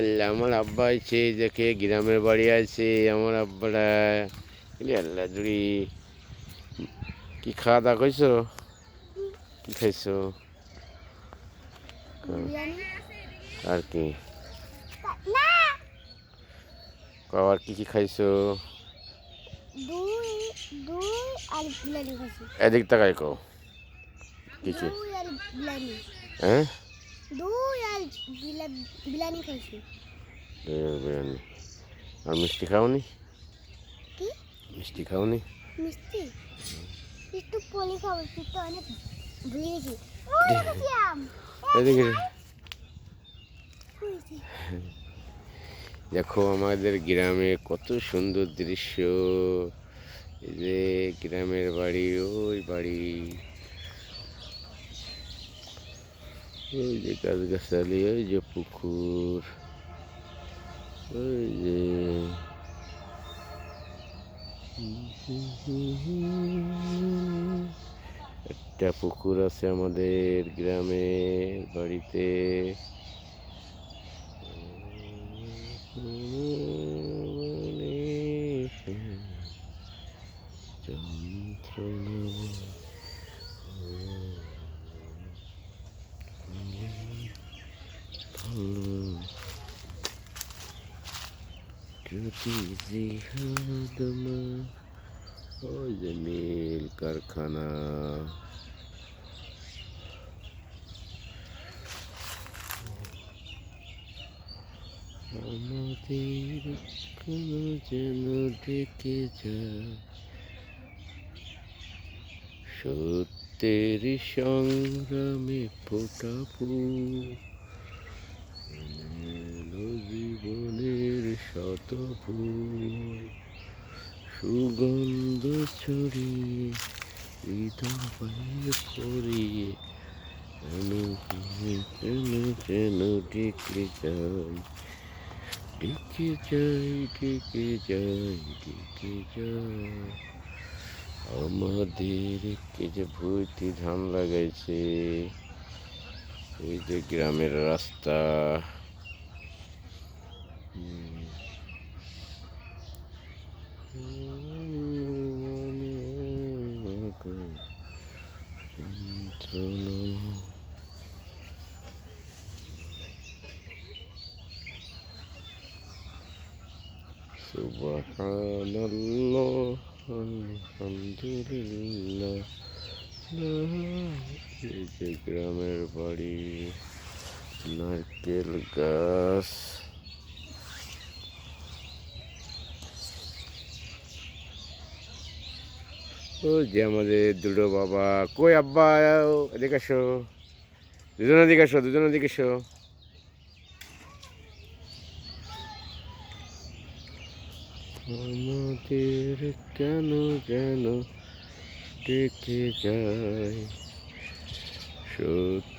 আল্লাহ আমার আব্বা আছে দেখে গ্রামের বাড়ি আছে। আমার আব্বারা আল্লাহ জুড়ি কি খাওয়া দাওয়া করছ কি খাইছো আর কি আর কি কি খাইছো এদিক তাকাই কো কি কি হ্যাঁ? দুই আর বিরিয়ানি খাইছি। বিরিয়ানি। আর মিষ্টি খাওনি? কি? মিষ্টি খাওনি? মিষ্টি? একটু পলি খাব একটু অনেক ভুলে গেছি ও দেখেছি আম। এদিকে দেখো আমাদের গ্রামে কত সুন্দর দৃশ্য। এই যে গ্রামের বাড়ি ওই বাড়ি। ওই যে গাছগাছালি ওই যে পুকুর ওই যে একটা পুকুর আছে আমাদের গ্রামের বাড়িতে। যন্ত্রণা। ওই যে নীল কারখানা আমাদের কোন যেন ডেকে যায় সত্যের সংগ্রামে ফোটা জীবনের শত ফুল সুগন্ধ ছড়িয়ে হৃদয়ে পড়িয়ে কেন ডেকে যাই? ডেকে যাই ডেকে যাই ডেকে যাই। আমাদের কে যে ভুইটি ধান লাগাইছে। এই যে গ্রামের রাস্তা। সুবহানাল্লাহ আলহামদুলিল্লাহ এই যে গ্রামের বাড়ি নারকেল গাছ। ওই যে আমাদের দুটো বাবা। কই আব্বা? এদিকে আসো দুজন এদিকে আসো দুজন এদিকে আসো আমাদের কেন যেন ডেকে যায়? সত্য